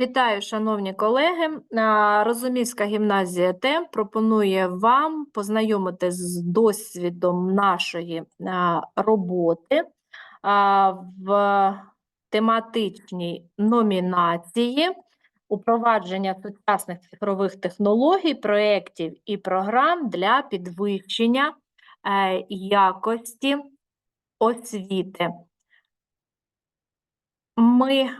Вітаю, шановні колеги. Розумівська гімназія ТЕМ пропонує вам познайомити з досвідом нашої роботи в тематичній номінації упровадження сучасних цифрових технологій, проєктів і програм для підвищення е, якості освіти. Ми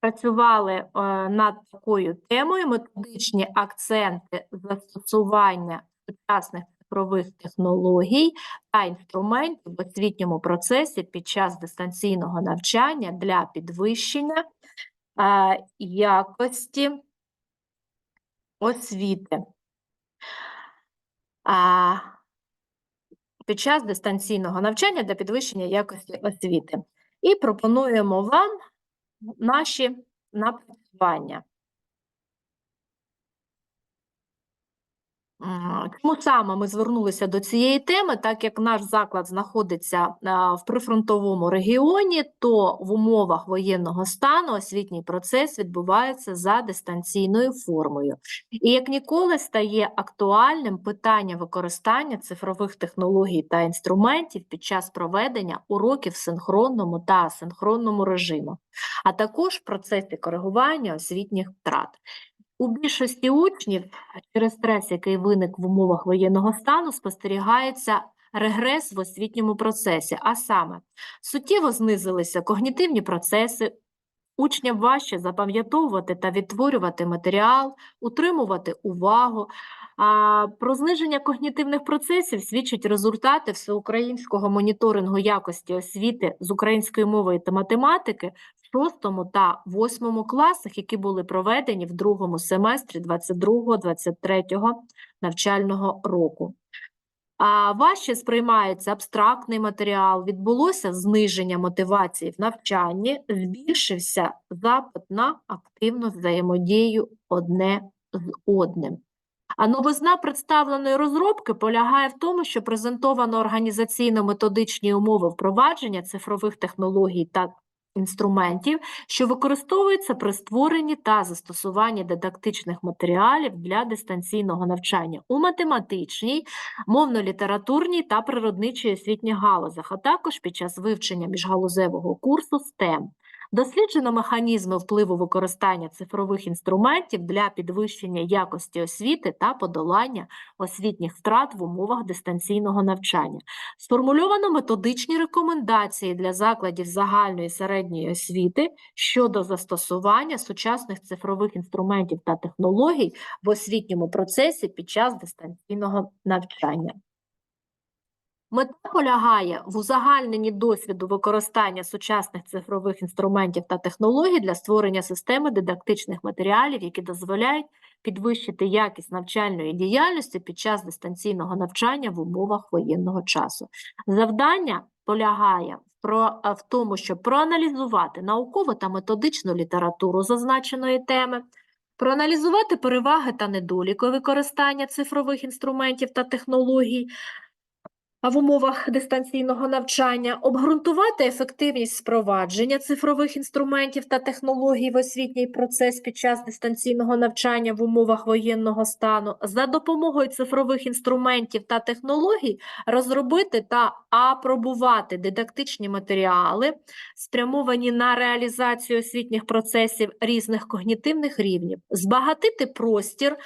працювали е, над такою темою методичні акценти застосування сучасних цифрових технологій та інструментів в освітньому процесі під час дистанційного навчання для підвищення е, якості освіти. Під час дистанційного навчання для підвищення якості освіти. І пропонуємо вам наші напрацювання. Чому саме ми звернулися до цієї теми, так як наш заклад знаходиться в прифронтовому регіоні, то в умовах воєнного стану освітній процес відбувається за дистанційною формою. І як ніколи стає актуальним питання використання цифрових технологій та інструментів під час проведення уроків в синхронному та асинхронному режиму, а також в процесі коригування освітніх втрат. У більшості учнів через стрес, який виник в умовах воєнного стану, спостерігається регрес в освітньому процесі, а саме суттєво знизилися когнітивні процеси, учням важче запам'ятовувати та відтворювати матеріал, утримувати увагу. А про зниження когнітивних процесів свідчать результати всеукраїнського моніторингу якості освіти з української мови та математики 6 та 8 класах, які були проведені в другому семестрі 22-23 навчального року. А важче сприймається абстрактний матеріал, відбулося зниження мотивації в навчанні, збільшився запит на активну взаємодію одне з одним. А новизна представленої розробки полягає в тому, що презентовано організаційно-методичні умови впровадження цифрових технологій та інструментів, що використовуються при створенні та застосуванні дидактичних матеріалів для дистанційного навчання у математичній, мовно-літературній та природничій освітніх галузях, а також під час вивчення міжгалузевого курсу STEM. Досліджено механізми впливу використання цифрових інструментів для підвищення якості освіти та подолання освітніх втрат в умовах дистанційного навчання. Сформульовано методичні рекомендації для закладів загальної і середньої освіти щодо застосування сучасних цифрових інструментів та технологій в освітньому процесі під час дистанційного навчання. Мета полягає в узагальненні досвіду використання сучасних цифрових інструментів та технологій для створення системи дидактичних матеріалів, які дозволяють підвищити якість навчальної діяльності під час дистанційного навчання в умовах воєнного часу. Завдання полягає про, в тому, щоб проаналізувати наукову та методичну літературу зазначеної теми, проаналізувати переваги та недоліки використання цифрових інструментів та технологій, в умовах дистанційного навчання обґрунтувати ефективність впровадження цифрових інструментів та технологій в освітній процес під час дистанційного навчання в умовах воєнного стану за допомогою цифрових інструментів та технологій розробити та апробувати дидактичні матеріали, спрямовані на реалізацію освітніх процесів різних когнітивних рівнів, збагатити простір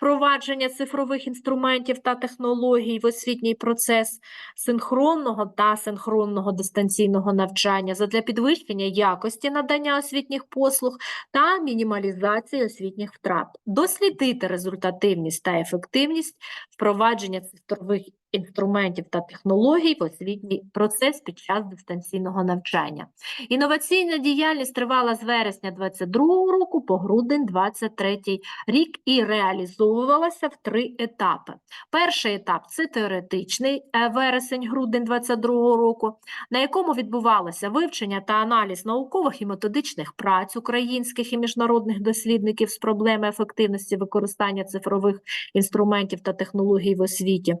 впровадження цифрових інструментів та технологій в освітній процес синхронного та синхронного дистанційного навчання задля підвищення якості надання освітніх послуг та мінімалізації освітніх втрат, дослідити результативність та ефективність впровадження цифрових інструментів та технологій в освітній процес під час дистанційного навчання. Інноваційна діяльність тривала з вересня 2022 року по грудень 2023 рік і реалізовувалася в три етапи. Перший етап це теоретичний е, вересень-грудень 2022 року, на якому відбувалося вивчення та аналіз наукових і методичних праць українських і міжнародних дослідників з проблеми ефективності використання цифрових інструментів та технологій в освіті.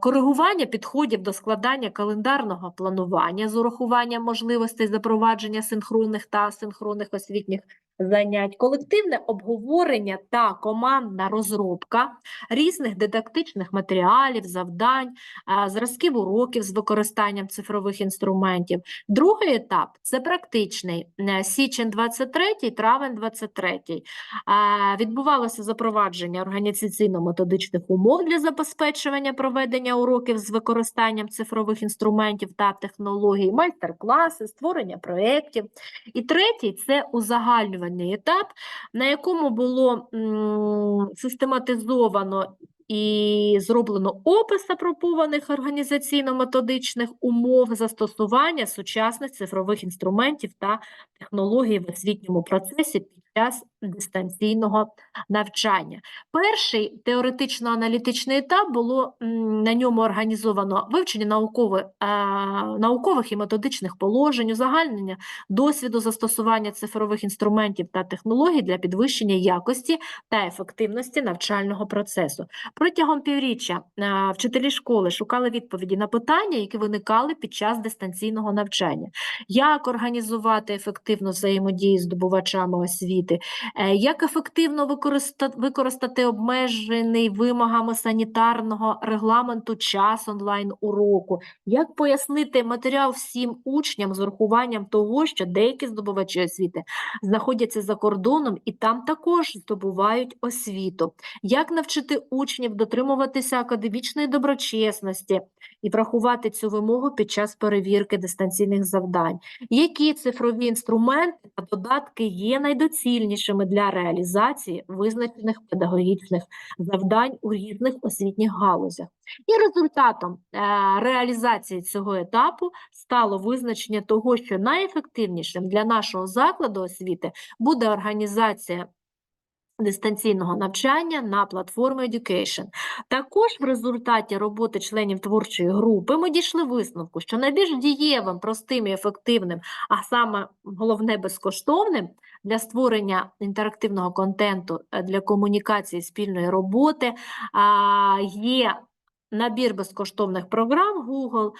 Коригування підходів до складання календарного планування з урахуванням можливостей запровадження синхронних та асинхронних освітніх занять, колективне обговорення та командна розробка різних дидактичних матеріалів, завдань, зразків уроків з використанням цифрових інструментів. Другий етап це практичний е, січень 23, травень 23. А, Відбувалося запровадження організаційно-методичних умов для забезпечування проведення уроків з використанням цифрових інструментів та технологій, майстер-класи, створення проєктів. І третій це узагальнювальний етап, на якому було систематизовано і зроблено опис апропованих організаційно-методичних умов застосування сучасних цифрових інструментів та технологій в освітньому процесі час дистанційного навчання. Перший теоретично-аналітичний етап було на ньому організовано вивчення наукови, е, наукових і методичних положень, узагальнення досвіду застосування цифрових інструментів та технологій для підвищення якості та ефективності навчального процесу. Протягом півріччя е, вчителі школи шукали відповіді на питання, які виникали під час дистанційного навчання. Як організувати ефективну взаємодію з здобувачами освіти, е, як ефективно використа- використати обмежений вимогами санітарного регламенту час онлайн-уроку, як пояснити матеріал всім учням з урахуванням того, що деякі здобувачі освіти знаходяться за кордоном і там також здобувають освіту, як навчити учнів дотримуватися академічної доброчесності і врахувати цю вимогу під час перевірки дистанційних завдань, які цифрові інструменти та додатки є найдоцільнішими для реалізації визначених педагогічних завдань у різних освітніх галузях. І результатом е, реалізації цього етапу стало визначення того, що найефективнішим для нашого закладу освіти буде організація дистанційного навчання на платформі Education. Також в результаті роботи членів творчої групи ми дійшли висновку, що найбільш дієвим, простим і ефективним, а саме головне безкоштовним для створення інтерактивного контенту е, для комунікації спільної роботи є набір безкоштовних програм Google.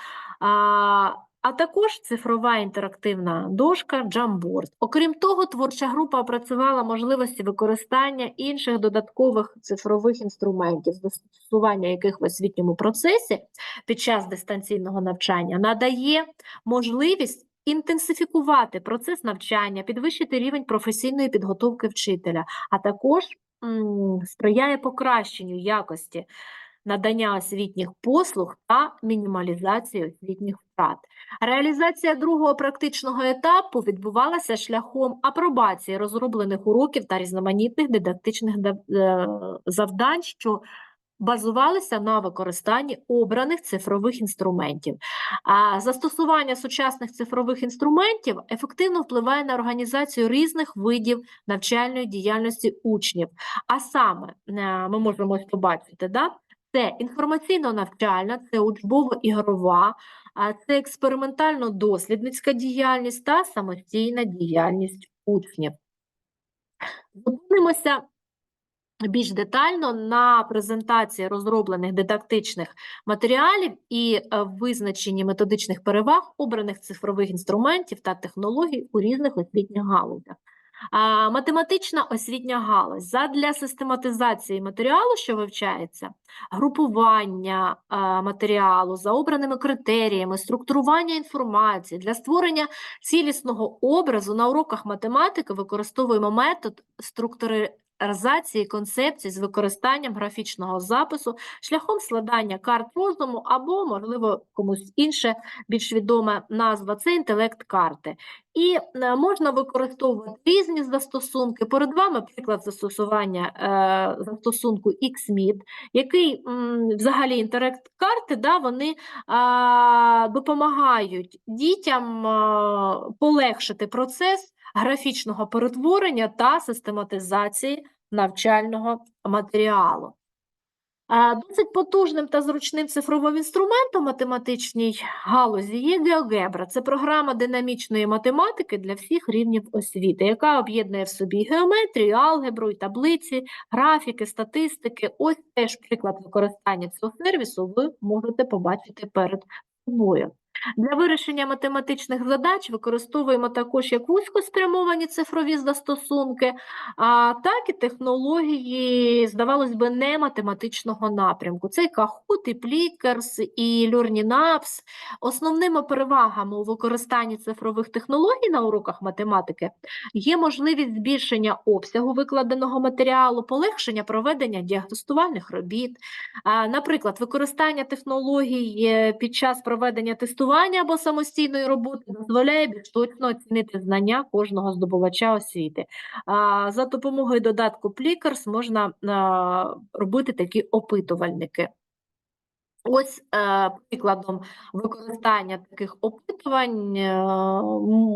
А, також цифрова інтерактивна дошка Jamboard. Окрім того, творча група опрацювала можливості використання інших додаткових цифрових інструментів, застосування яких в освітньому процесі під час дистанційного навчання надає можливість інтенсифікувати процес навчання, підвищити рівень професійної підготовки вчителя, а також м, сприяє покращенню якості надання освітніх послуг та мінімалізації освітніх втрат. Реалізація другого практичного етапу відбувалася шляхом апробації розроблених уроків та різноманітних дидактичних е, завдань, що базувалися на використанні обраних цифрових інструментів. А застосування сучасних цифрових інструментів ефективно впливає на організацію різних видів навчальної діяльності учнів. А саме е, ми можемо побачити, да? Це інформаційно-навчальна, це учбово-ігрова, це експериментально-дослідницька діяльність та самостійна діяльність учнів. Зупинимося більш детально на презентації розроблених дидактичних матеріалів і е, визначенні методичних переваг обраних цифрових інструментів та технологій у різних освітніх галузях. Математична освітня галузь. Задля систематизації матеріалу, що вивчається, групування матеріалу за обраними критеріями, структурування інформації. Для створення цілісного образу на уроках математики використовуємо метод структуризації концепцій з використанням графічного запису шляхом складання карт розуму або, можливо, комусь інше більш відома назва це інтелект-карти. І е, можна використовувати різні застосунки. Перед вами приклад застосування е, застосунку XMID, який м, взагалі інтерект-карти, да, вони а, допомагають дітям а, полегшити процес графічного перетворення та систематизації навчального матеріалу. Досить потужним та зручним цифровим інструментом математичній галузі є GeoGebra. Це програма динамічної математики для всіх рівнів освіти, яка об'єднує в собі геометрію, алгебру, і таблиці, графіки, статистики. Ось теж приклад використання цього сервісу ви можете побачити перед собою. Для вирішення математичних задач використовуємо також як вузькоспрямовані цифрові застосунки, а так і технології, здавалось би, не математичного напрямку. Це і Kahoot, і Plickers, і Learning Apps. Основними перевагами у використанні цифрових технологій на уроках математики є можливість збільшення обсягу викладеного матеріалу, полегшення проведення діагностувальних робіт, Наприклад, використання технологій е, під час проведення тестування або самостійної роботи дозволяє більш точно оцінити знання кожного здобувача освіти. А, За допомогою додатку Plickers можна а, робити такі опитувальники. Ось е, прикладом використання таких опитувань е,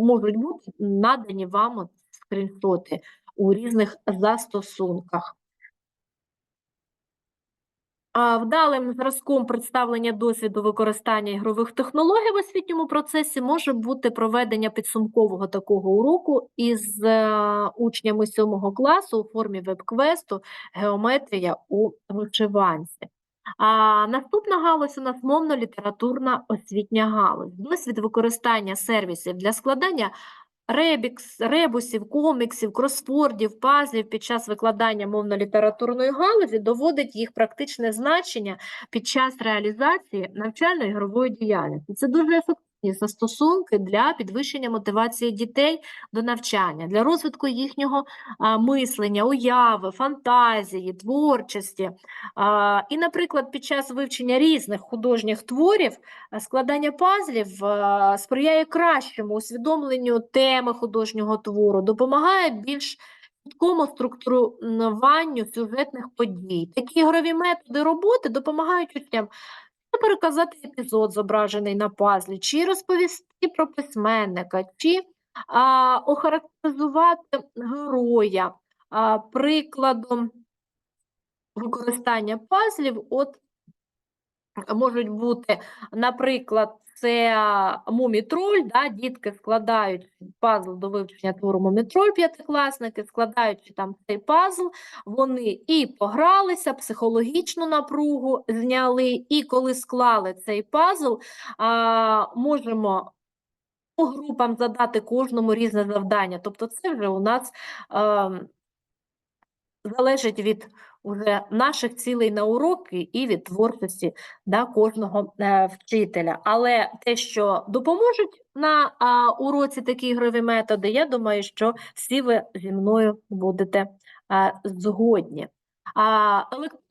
можуть бути надані вам скріншоти у різних застосунках. Вдалим зразком представлення досвіду використання ігрових технологій в освітньому процесі може бути проведення підсумкового такого уроку із е, учнями сьомого класу у формі веб-квесту «Геометрія у вишиванці». А наступна галузь у нас мовно-літературна освітня галузь. Досвід використання сервісів для складання ребікс, ребусів, коміксів, кросвордів, пазлів під час викладання мовно-літературної галузі доводить їх практичне значення під час реалізації навчально-ігрової діяльності. Це дуже ефективні застосунки для підвищення мотивації дітей до навчання, для розвитку їхнього мислення, уяви, фантазії, творчості. І, наприклад, під час вивчення різних художніх творів складання пазлів сприяє кращому усвідомленню теми художнього твору, допомагає більш чіткому структуруванню сюжетних подій. Такі ігрові методи роботи допомагають учням переказати епізод, зображений на пазлі, чи розповісти про письменника, чи а, охарактеризувати героя. А, прикладом використання пазлів от можуть бути, наприклад, це мумітроль, да, дітки складають пазл до вивчення твору мумітроль, п'ятикласники, складаючи там цей пазл, вони і погралися, психологічну напругу зняли, і коли склали цей пазл, а, можемо по групам задати кожному різне завдання. Тобто це вже у нас ем, залежить від уже наших цілей на уроки і від творчості да, кожного е, вчителя. Але те, що допоможуть на а, уроці такі ігрові методи, я думаю, що всі ви зі мною будете а, згодні. А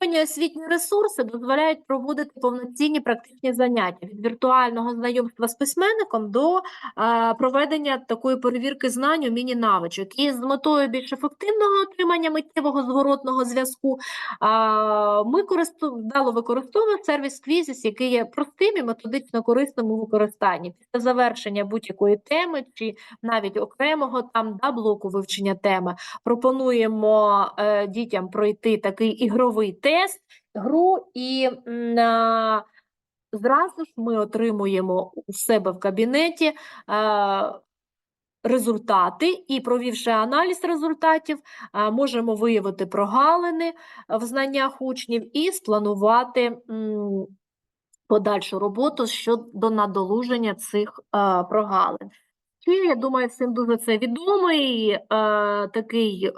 електронні освітні ресурси дозволяють проводити повноцінні практичні заняття від віртуального знайомства з письменником до а, проведення такої перевірки знань у міні-навичок. І з метою більш ефективного отримання миттєвого зворотного зв'язку а, ми користу... вдало використовуємо сервіс Quizzes, який є простим і методично корисним у використанні. Після завершення будь-якої теми чи навіть окремого там да, блоку вивчення теми пропонуємо е, дітям пройти такий ігровий тест, гру, і а, зразу ж ми отримуємо у себе в кабінеті. е, Результати і, провівши аналіз результатів, а, можемо виявити прогалини в знаннях учнів і спланувати подальшу роботу щодо надолуження цих а, прогалин. Я думаю, всім дуже це відомий е, такий е,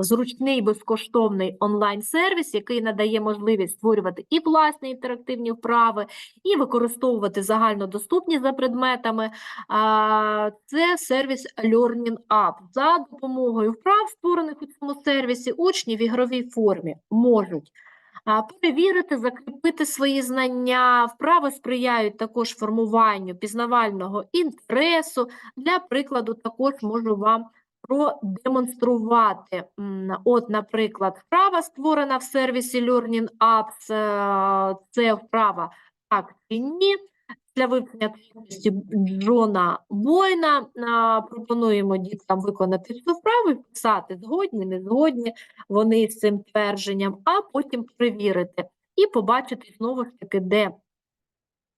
зручний безкоштовний онлайн-сервіс, який надає можливість створювати і власні інтерактивні вправи, і використовувати загальнодоступні за предметами. А, це сервіс Learning App. За допомогою вправ, створених у цьому сервісі, учні в ігровій формі можуть перевірити, закріпити свої знання. Вправи сприяють також формуванню пізнавального інтересу. Для прикладу, також можу вам продемонструвати. От, наприклад, вправа створена в сервісі Learning Apps. е, Це вправа так чи ні. Для вивчення творчості Джона Бойна пропонуємо діткам виконати цю вправу і вписати згодні, не згодні вони з цим твердженням, а потім перевірити. і побачити знову ж таки, де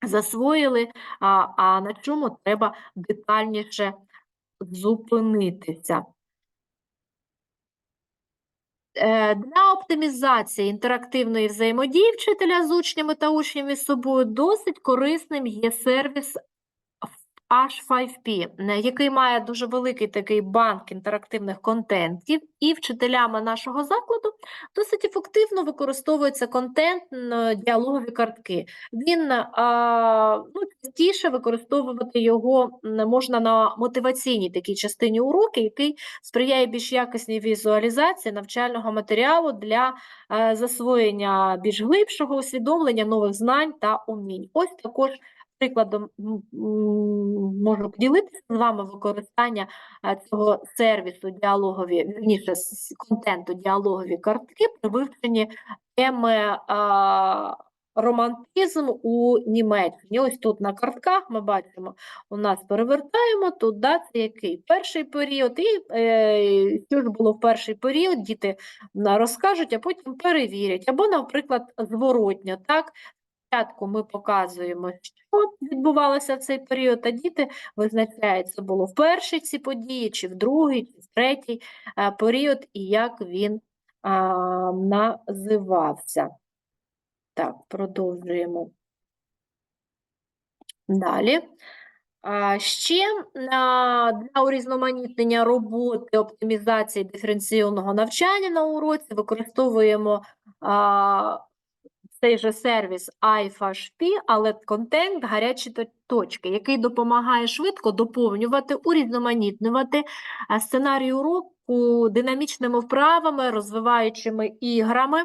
засвоїли, а, а на чому треба детальніше зупинитися. Е, Для оптимізації інтерактивної взаємодії вчителя з учнями та учнями з собою досить корисним є сервіс H5P, е, який має дуже великий такий банк інтерактивних контентів, і вчителями нашого закладу досить ефективно використовується контент діалогові картки. Він ну, частіше використовувати його можна на мотиваційній такій частині уроки, який сприяє більш якісній візуалізації навчального матеріалу для е, засвоєння більш глибшого усвідомлення нових знань та умінь. Ось також прикладом можу поділитися з вами використання е, цього сервісу діалогові, вірніше, контенту діалогові картки при вивченні теми а, романтизм у Німеччині. Ось тут на картках ми бачимо, у нас перевертаємо, тут да, це який перший період, і е, що ж було в перший період, діти розкажуть, а потім перевірять. Або, наприклад, зворотньо, так? Спочатку ми показуємо, що відбувалося в цей період, а діти визначають, це було в першій ці події, чи в другий, чи в третій е, період, і як він а, називався. Так, продовжуємо. Далі. А, Ще для урізноманітнення роботи, оптимізації диференційного навчання на уроці використовуємо а, цей же сервіс iFashP, але контент гарячі точки, який допомагає швидко доповнювати, урізноманітнювати а, сценарій уроку динамічними вправами, розвиваючими іграми,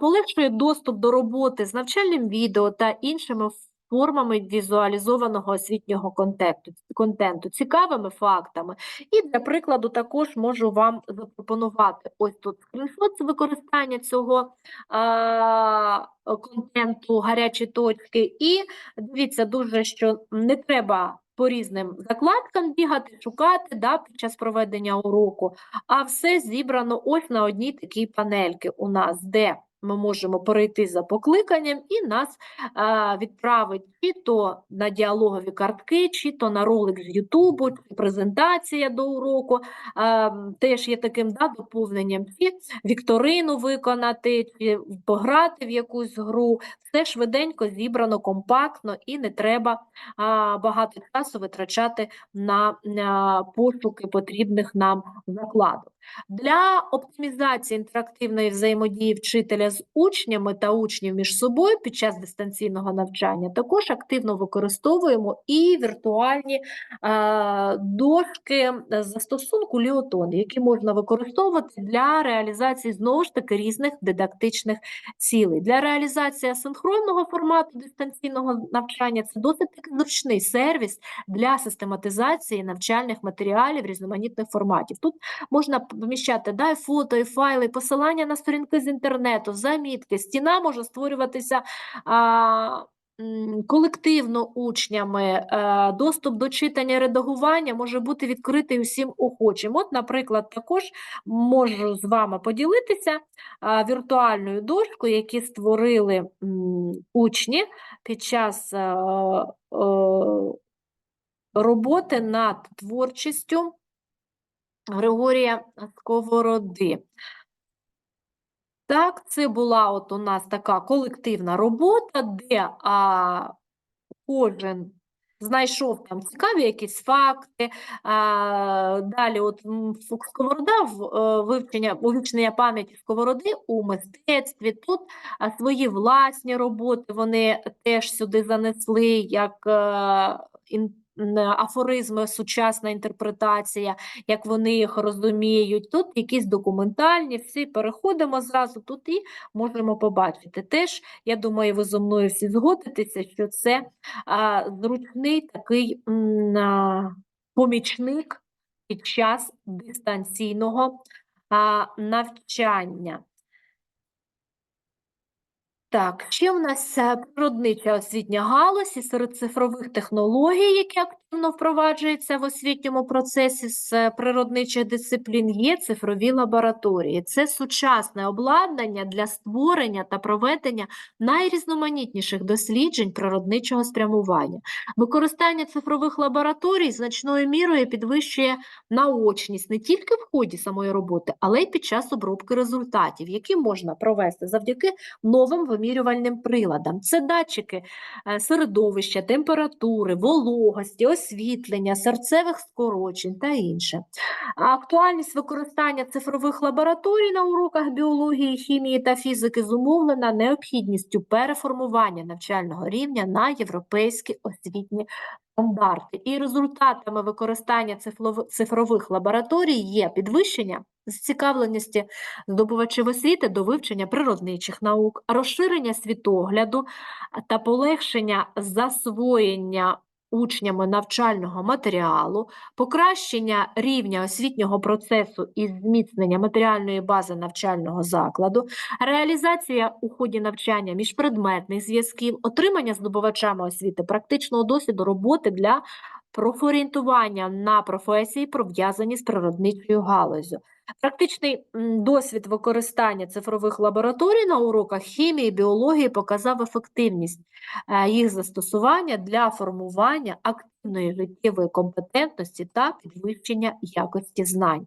полегшує доступ до роботи з навчальним відео та іншими формами візуалізованого освітнього контенту, контенту, цікавими фактами. І для прикладу також можу вам запропонувати ось тут скріншот з використання цього а, контенту гарячі точки. І дивіться дуже, що не треба по різним закладкам бігати, шукати да, під час проведення уроку, а все зібрано ось на одній такій панельці у нас, де ми можемо перейти за покликанням і нас а, відправить чи то на діалогові картки, чи то на ролик з Ютубу, чи презентація до уроку. А, теж є таким да, доповненням, чи вікторину виконати, чи пограти в якусь гру. Все швиденько зібрано, компактно і не треба а, багато часу витрачати на, на пошуки потрібних нам закладок. Для оптимізації інтерактивної взаємодії вчителя з учнями та учнів між собою під час дистанційного навчання також активно використовуємо і віртуальні е, дошки застосунку Ліотон, які можна використовувати для реалізації знову ж таки різних дидактичних цілей. Для реалізації асинхронного формату дистанційного навчання це досить таки зручний сервіс для систематизації навчальних матеріалів різноманітних форматів. Тут можна поміщати да, фото, і файли, посилання на сторінки з інтернету, замітки. Стіна може створюватися а, колективно учнями. Е, Доступ до читання, редагування може бути відкритий усім охочим. От, наприклад, також можу з вами поділитися віртуальною дошкою, які створили учні під час е, роботи над творчістю. Григорія Сковороди. Так, це була от у нас така колективна робота, де а, кожен знайшов там цікаві якісь факти. А, далі от Сковорода е, вивчення, вивчення пам'яті Сковороди у мистецтві. Тут свої власні роботи вони теж сюди занесли, як е, ін, афоризми, сучасна інтерпретація, як вони їх розуміють. Тут якісь документальні, всі переходимо зразу тут і можемо побачити. Теж, я думаю, ви зо мною всі згодитеся, що це а, зручний такий а, помічник під час дистанційного а, навчання. Так, ще в нас е, природнича освітня галузь і серед цифрових технологій, які активно впроваджуються в освітньому процесі з е, природничих дисциплін, є цифрові лабораторії. Це сучасне обладнання для створення та проведення найрізноманітніших досліджень природничого спрямування. Використання цифрових лабораторій значною мірою підвищує наочність не тільки в ході самої роботи, але й під час обробки результатів, які можна провести завдяки новим вимірювальним приладам. Це датчики е, середовища, температури, вологості, освітлення, серцевих скорочень та інше. Актуальність використання цифрових лабораторій на уроках біології, хімії та фізики зумовлена необхідністю переформування навчального рівня на європейські освітні стандарти. І результатами використання цифрових лабораторій є підвищення зацікавленості здобувачів освіти до вивчення природничих наук, розширення світогляду та полегшення засвоєння учнями навчального матеріалу, покращення рівня освітнього процесу і зміцнення матеріальної бази навчального закладу, реалізація у ході навчання міжпредметних зв'язків, отримання здобувачами освіти практичного досвіду роботи для профорієнтування на професії, пов'язані з природничою галузю. Практичний досвід використання цифрових лабораторій на уроках хімії, біології показав ефективність е, їх застосування для формування активної життєвої компетентності та підвищення якості знань.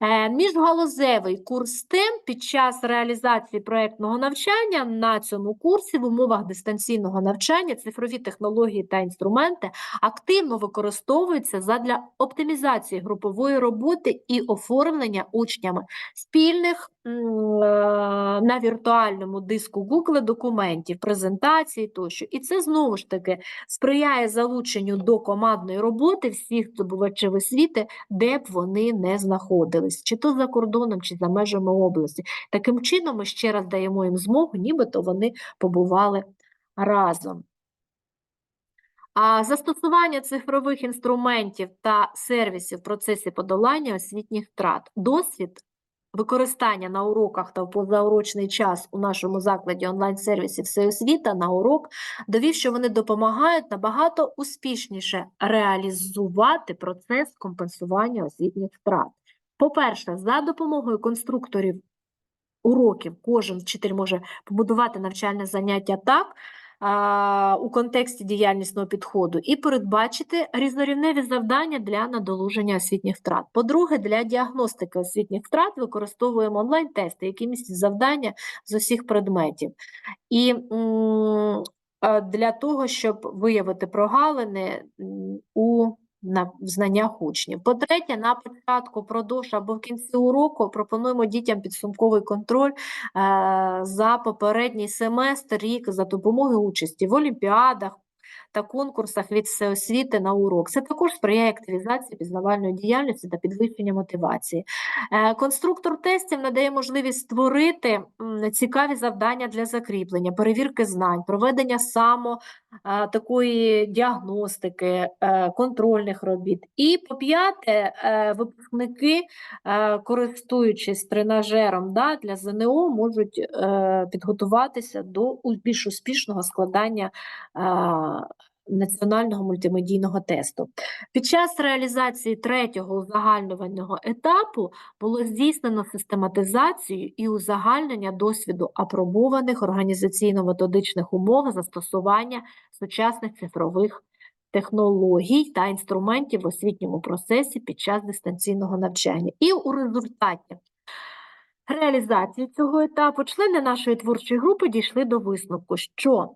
Е, Міжгалузевий курс STEM під час реалізації проєктного навчання на цьому курсі в умовах дистанційного навчання цифрові технології та інструменти активно використовуються задля оптимізації групової роботи і оформлення учнями спільних на віртуальному диску Google документів, презентацій тощо. І це знову ж таки сприяє залученню до командної роботи всіх здобувачів освіти, де б вони не знаходились, чи то за кордоном, чи за межами області. Таким чином, ми ще раз даємо їм змогу, нібито вони побували разом. А застосування цифрових інструментів та сервісів в процесі подолання освітніх втрат. Досвід використання на уроках та в позаурочний час у нашому закладі онлайн-сервісів «Всеосвіта» на урок довів, що вони допомагають набагато успішніше реалізувати процес компенсування освітніх втрат. По-перше, за допомогою конструкторів уроків кожен вчитель може побудувати навчальне заняття так, у контексті діяльнісного підходу і передбачити різнорівневі завдання для надолуження освітніх втрат. По-друге, для діагностики освітніх втрат використовуємо онлайн-тести, які містять завдання з усіх предметів. І для того, щоб виявити прогалини у на знаннях учнів. По-третє, на початку, продовж або в кінці уроку пропонуємо дітям підсумковий контроль е, за попередній семестр, рік за допомогою участі в олімпіадах та конкурсах від всеосвіти на урок. Це також сприяє активізації пізнавальної діяльності та підвищення мотивації. Е, Конструктор тестів надає можливість створити цікаві завдання для закріплення, перевірки знань, проведення само е, такої діагностики, е, контрольних робіт. І по п'яте, випускники, користуючись тренажером да, для ЗНО, можуть підготуватися до більш успішного складання національного мультимедійного тесту. Під час реалізації третього узагальнювального етапу було здійснено систематизацію і узагальнення досвіду апробованих організаційно-методичних умов застосування сучасних цифрових технологій та інструментів в освітньому процесі під час дистанційного навчання. І у результаті реалізації цього етапу члени нашої творчої групи дійшли до висновку, що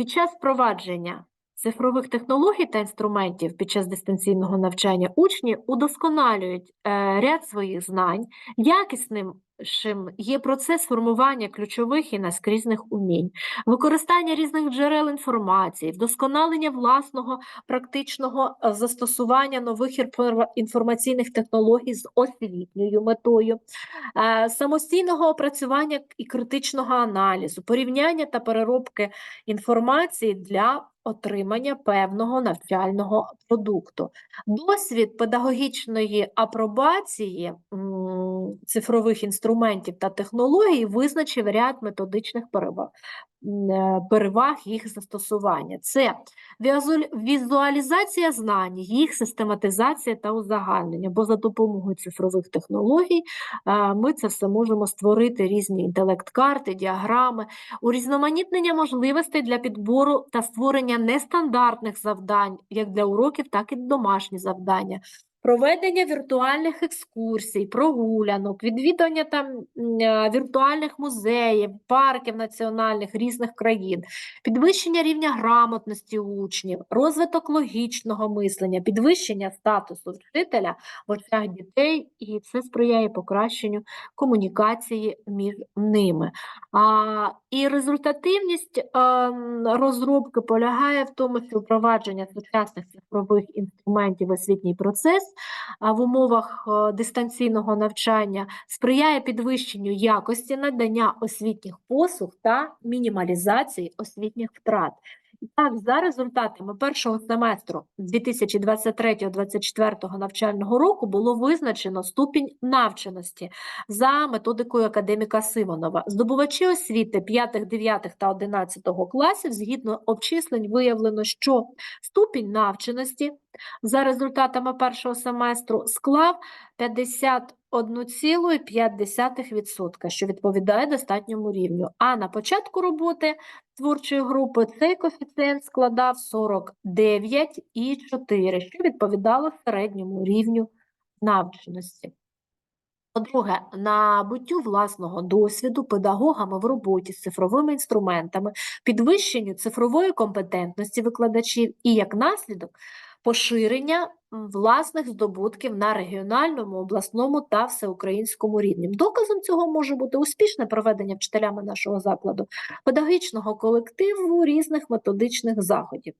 під час впровадження цифрових технологій та інструментів під час дистанційного навчання учні удосконалюють е, ряд своїх знань, якісним є процес формування ключових і наскрізних умінь, використання різних джерел інформації, вдосконалення власного практичного е, застосування нових інформаційних технологій з освітньою метою, е, самостійного опрацювання і критичного аналізу, порівняння та переробки інформації для отримання певного навчального продукту. Досвід педагогічної апробації цифрових інструментів та технологій визначив ряд методичних е, переваг їх застосування. Це візуалізація знань, їх систематизація та узагальнення, бо за допомогою цифрових технологій ми це все можемо створити різні інтелект-карти, діаграми, урізноманітнення можливостей для підбору та створення нестандартних завдань, як для уроків, так і домашні завдання. Проведення віртуальних екскурсій, прогулянок, відвідування там е, віртуальних музеїв, парків національних різних країн, підвищення рівня грамотності учнів, розвиток логічного мислення, підвищення статусу вчителя в очах дітей, і це сприяє покращенню комунікації між ними. А, і результативність ем, розробки полягає в тому, що впровадження сучасних цифрових інструментів в освітній процес а, в умовах е, дистанційного навчання сприяє підвищенню якості надання освітніх послуг та мінімалізації освітніх втрат. Так, за результатами першого семестру 2023-2024 навчального року було визначено ступінь навченості за методикою академіка Симонова. Здобувачі освіти 5, 9 та 11 класів згідно обчислень виявлено, що ступінь навченості за результатами першого семестру склав 51,5%, що відповідає достатньому рівню. А на початку роботи творчої групи цей коефіцієнт складав 49,4, що відповідало середньому рівню навченості. По-друге, набуттю власного досвіду педагогами в роботі з цифровими інструментами, підвищенню цифрової компетентності викладачів і, як наслідок, поширення власних здобутків на регіональному, обласному та всеукраїнському рівні. Доказом цього може бути успішне проведення вчителями нашого закладу педагогічного колективу різних методичних заходів.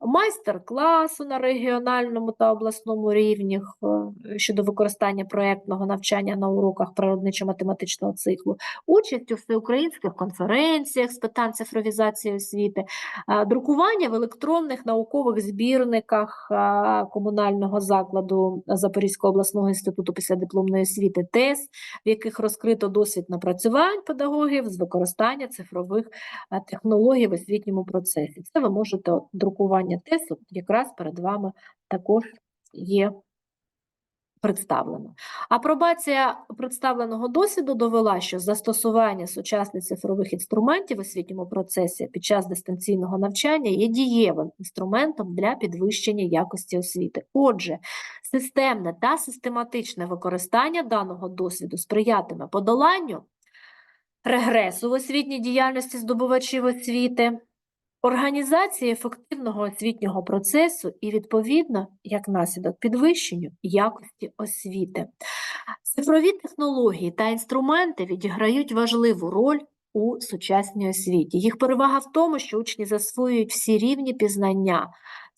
Майстер-класу на регіональному та обласному рівнях е, щодо використання проєктного навчання на уроках природничо-математичного циклу, участь у всеукраїнських конференціях з питань цифровізації освіти, е, друкування в електронних наукових збірниках е, комунального закладу Запорізького обласного інституту післядипломної освіти ТЕС, в яких розкрито досвід напрацювань педагогів з використання цифрових технологій в освітньому процесі. Це ви можете от, друкування ТЕСу якраз перед вами також є представлено. Апробація представленого досвіду довела, що застосування сучасних цифрових інструментів в освітньому процесі під час дистанційного навчання є дієвим інструментом для підвищення якості освіти. Отже, системне та систематичне використання даного досвіду сприятиме подоланню регресу в освітній діяльності здобувачів освіти, організації ефективного освітнього процесу і, відповідно, як наслідок підвищенню якості освіти. Цифрові технології та інструменти відіграють важливу роль у сучасній освіті. Їх перевага в тому, що учні засвоюють всі рівні пізнання.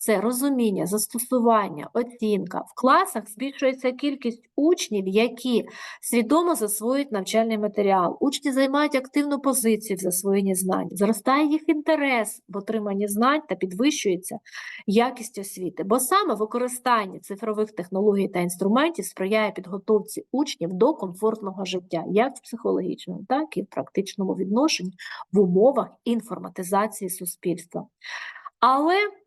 Це розуміння, застосування, оцінка. В класах збільшується кількість учнів, які свідомо засвоюють навчальний матеріал. Учні займають активну позицію в засвоєнні знань. Зростає їх інтерес в отриманні знань та підвищується якість освіти. Бо саме використання цифрових технологій та інструментів сприяє підготовці учнів до комфортного життя, як в психологічному, так і в практичному відношенні в умовах інформатизації суспільства. Але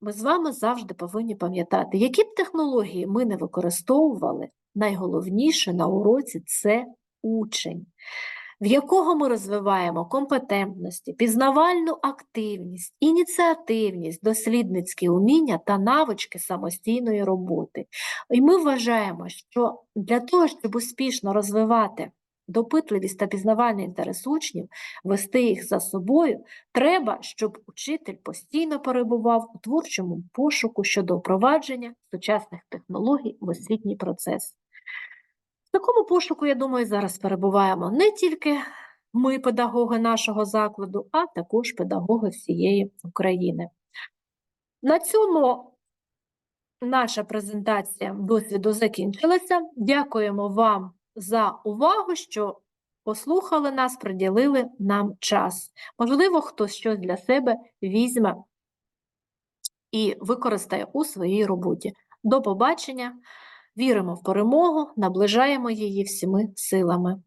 ми з вами завжди повинні пам'ятати, які б технології ми не використовували, найголовніше на уроці це учень, в якого ми розвиваємо компетентності, пізнавальну активність, ініціативність, дослідницькі уміння та навички самостійної роботи. І ми вважаємо, що для того, щоб успішно розвивати допитливість та пізнавальний інтерес учнів, вести їх за собою, треба, щоб учитель постійно перебував у творчому пошуку щодо впровадження сучасних технологій в освітній процес. В такому пошуку, я думаю, зараз перебуваємо не тільки ми, педагоги нашого закладу, а також педагоги всієї України. На цьому наша презентація досвіду закінчилася. Дякуємо вам за увагу, що послухали нас, приділили нам час. Можливо, хтось щось для себе візьме і використає у своїй роботі. До побачення, Віримо в перемогу, наближаємо її всіми силами.